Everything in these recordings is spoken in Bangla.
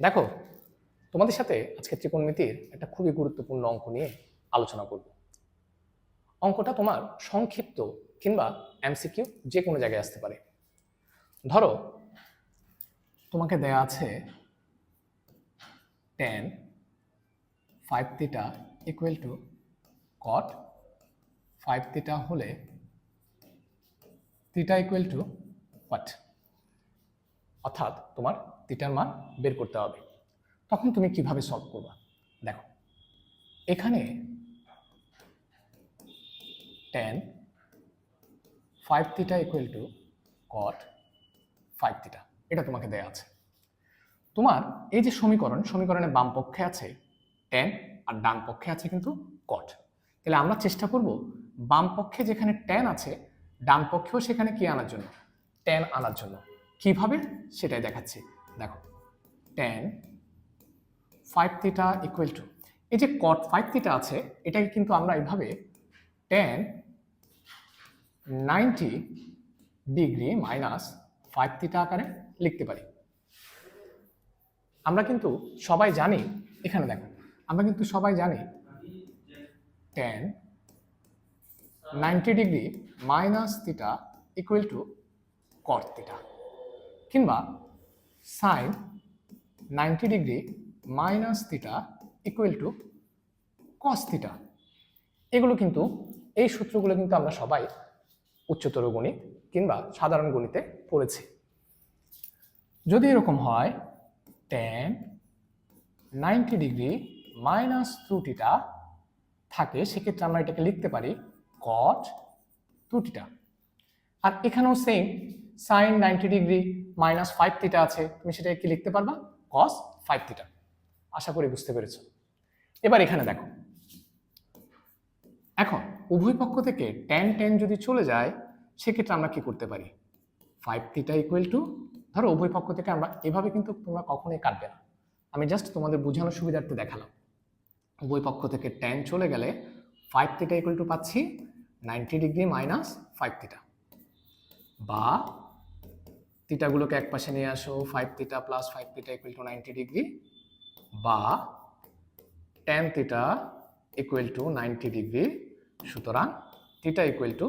দেখো, তোমাদের সাথে আজকে ত্রিকোণমিতির একটা খুবই গুরুত্বপূর্ণ অঙ্ক নিয়ে আলোচনা করব। অঙ্কটা তোমার সংক্ষিপ্ত কিংবা এমসিকিউ যে কোনো জায়গায় আসতে পারে। ধরো, তোমাকে দেয়া আছে tan five theta equal to cot five theta হলে থিটা ইকুয়াল টু হোয়াট অর্থাৎ তোমার থিটার মান বের করতে হবে। তখন তুমি কীভাবে সলভ করবা? দেখো, এখানে tan five theta equal to cot five theta এটা তোমাকে দেয়া আছে। তোমার এই যে সমীকরণ, সমীকরণের বাম পক্ষে আছে টেন আর ডান পক্ষে আছে কিন্তু কট তাহলে আমরা চেষ্টা করব বাম পক্ষে যেখানে টেন আছে, ডান পক্ষেও সেখানে কি আনার জন্য? টেন আনার জন্য। কীভাবে? সেটাই দেখাচ্ছি। দেখো tan five theta equal to এই যে কট ফাইভ থিটা আছে, এটাকে কিন্তু আমরা এইভাবে tan ninety degree minus five theta আকারে লিখতে পারি। আমরা কিন্তু সবাই জানি, এখানে দেখো, আমরা কিন্তু সবাই জানি tan ninety degree minus theta equal to cot theta কিংবা sine ninety degree minus theta equal to cos theta এগুলো কিন্তু, এই সূত্রগুলো কিন্তু আমরা সবাই উচ্চতর গণিত কিংবা সাধারণ গণিতে পড়েছি। যদি এরকম হয় টেন নাইনটি ডিগ্রি মাইনাস ত্রুটিটা থাকে, সেক্ষেত্রে আমরা এটাকে লিখতে পারি কট ত্রুটিটা আর এখানেও same sine ninety degree minus five theta আছে, তুমি সেটাকে কি লিখতে পারবা? কস ফাইভ থিটা আশা করি বুঝতে পেরেছ। এবার এখানে দেখো। এখন, উভয় পক্ষ থেকে টেন টেন যদি চলে যায়, সেক্ষেত্রে আমরা কি করতে পারি? ফাইভ থিটা ইকুয়াল টু ধরো উভয় পক্ষ থেকে আমরা এভাবে কিন্তু তোমরা কখনোই কাটবে না। আমি জাস্ট তোমাদের বোঝানোর সুবিধার্থে দেখালাম। উভয় পক্ষ থেকে টেন চলে গেলে ফাইভ থিটা ইকুয়াল টু পাচ্ছি ninety degree minus five theta বা থিটাগুলোকে এক পাশে নিয়ে আসো five theta plus five theta equal to ninety degree বা ten theta equal to ninety degree সুতরাং theta equal to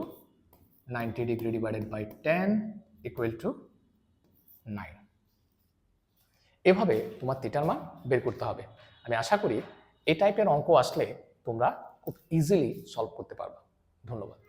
ninety degree divided by ten equal to nine এভাবে তোমার থিটার মান বের করতে হবে। আমি আশা করি এই টাইপের অঙ্ক আসলে তোমরা খুব ইজিলি সলভ করতে পারবে। ধন্যবাদ।